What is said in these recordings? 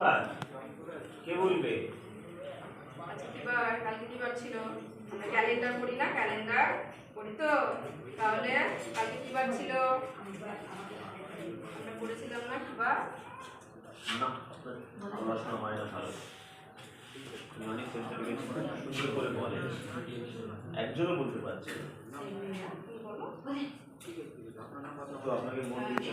আর কে বলবে? আচ্ছা কিবার কালকে ছিল? আমরা ক্যালেন্ডার পড়ি না ক্যালেন্ডার পড়ি তো। তাহলে কালকে কিবার ছিল? আমরা না পড়াশোনা হয় না ভালো। অনেক সুন্দর করে বলে। একজনও বলতে পারছে না। তো আপনাকে মন দিতে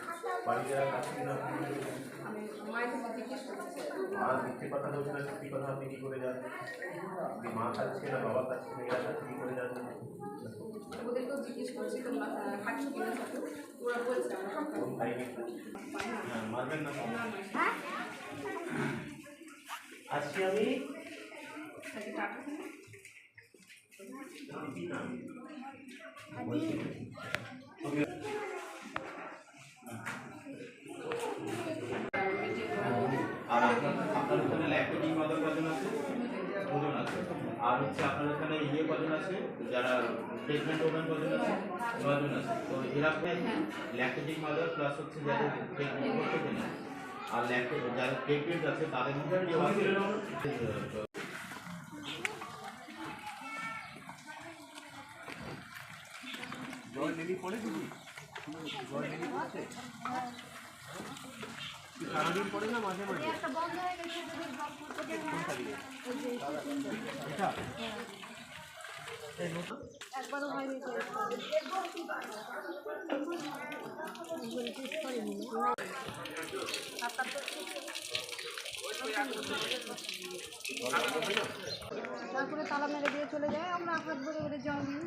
বাড়িতে আর কাছে কিনা আমি মায়ের কাছে জিজ্ঞেস করছি। আর মিথ্যে কথা বলছে না সত্যি কথা আপনি কি করে আপনি মা খাচ্ছে না বাবা খাচ্ছে না এরা কি করে জানবেন ওদেরকেও জিজ্ঞেস করছি তোমরা খাচ্ছ কিনা খাচ্ছ ওরা বলছে আমরা সব হ্যাঁ মারবেন না তো। আসছি আমি। খাচ্ছি আপনার ওখানে মাদার কজন আছে? দুজন আছে। আর হচ্ছে আপনার ওখানে ইয়ে কজন আছে? যারা প্রেগনেন্ট ওমেন কজন আছে? নজন আছে। তো এরা ল্যাকটেটিং মাদার প্লাস হচ্ছে যাদের প্রেগনেন্ট করতে না আর ল্যাকটে যারা প্রেগনেন্ট আছে তাদের মধ্যে জল নেলি পড়ে দিদি জল নেলি পড়ছে সারাদিন পড়ে না মাঝে মাঝে? একবারও হয়নি তারপরে তালা মেরে দিয়ে চলে যায়। আমরা হাত ভরে ভরে জল নিই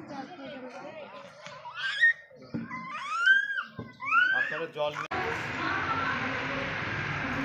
আপনারা জল এই যে ভিডিও আমার তোমার নাম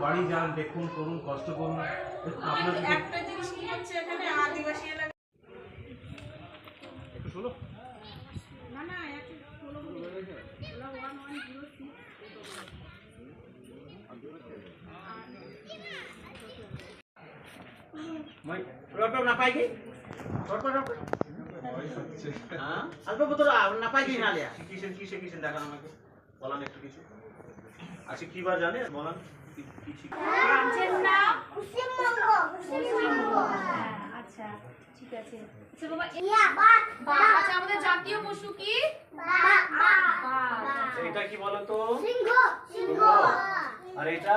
বাড়ি যান দেখুন করুন কষ্ট করুন। একটা জিনিস কি হচ্ছে এখানে? আদিবাসী নাপাই কি? অল্প নাপাই কি না কিসের কিসে কিসে দেখান আমাকে। বলান একটু কিছু? আচ্ছা কি বার জানে? বলান আচ্ছা ঠিক আছে। আচ্ছা বাবা আচ্ছা আমাদের জাতীয় পশু কি? এটা কি বলো তো সিংহ। আর এটা?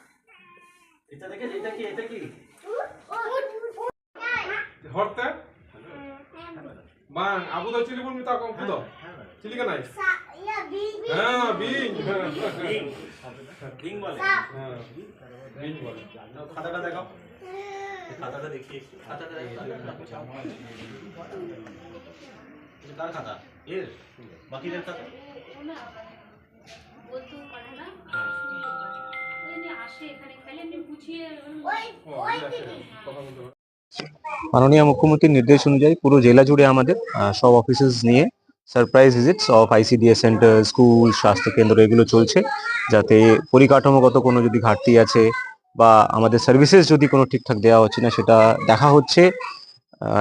এটা দেখেছ এটা কি এটা কি? হরতে? বাং আবু তো চিলি বলবি তা কম খুদ চিলি কে নাই? হ্যাঁ বিং। বলে। হ্যাঁ বিং বলে। খাতাটা দেখাও। খাতাটা দেখি। খাতাটা কার খাতা? এর। বাকিদের খাতা? পারে না আসে এখানে খালি। মাননীয় মুখ্যমন্ত্রীর নির্দেশ অনুযায়ী পুরো জেলা জুড়ে আমাদের সব অফিসেস নিয়ে surprise visits of ICDS centre school স্বাস্থ্য কেন্দ্র এগুলো চলছে। যাতে পরিকাঠামোগত কোনো যদি ঘাটতি আছে বা আমাদের সার্ভিসেস যদি কোনো ঠিকঠাক দেওয়া হচ্ছে না সেটা দেখা হচ্ছে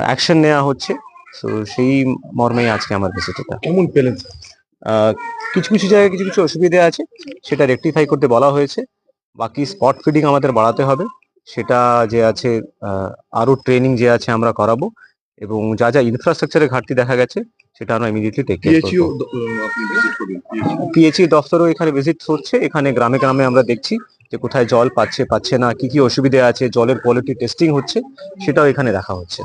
অ্যাকশন নেওয়া হচ্ছে। তো সেই মর্মেই আজকে আমার ভিজিট এটা। কেমন পেলেন? কিছু কিছু জায়গায় কিছু কিছু অসুবিধা আছে সেটা রেকটিফাই করতে বলা হয়েছে। বাকি স্পট ফিডিং আমাদের বাড়াতে হবে। সেটা যে আছে আহ, আরও ট্রেনিং যে আছে আমরা করাবো এবং যা যা ইনফ্রাস্ট্রাকচারের ঘাটতি দেখা গেছে সেটা আমরা ইমিডিয়েটলি টেক পিএইচই দফতরও এখানে ভিজিট হচ্ছে এখানে গ্রামে গ্রামে আমরা দেখছি যে কোথায় জল পাচ্ছে পাচ্ছে না কি কি অসুবিধা আছে জলের কোয়ালিটি টেস্টিং হচ্ছে সেটাও এখানে দেখা হচ্ছে।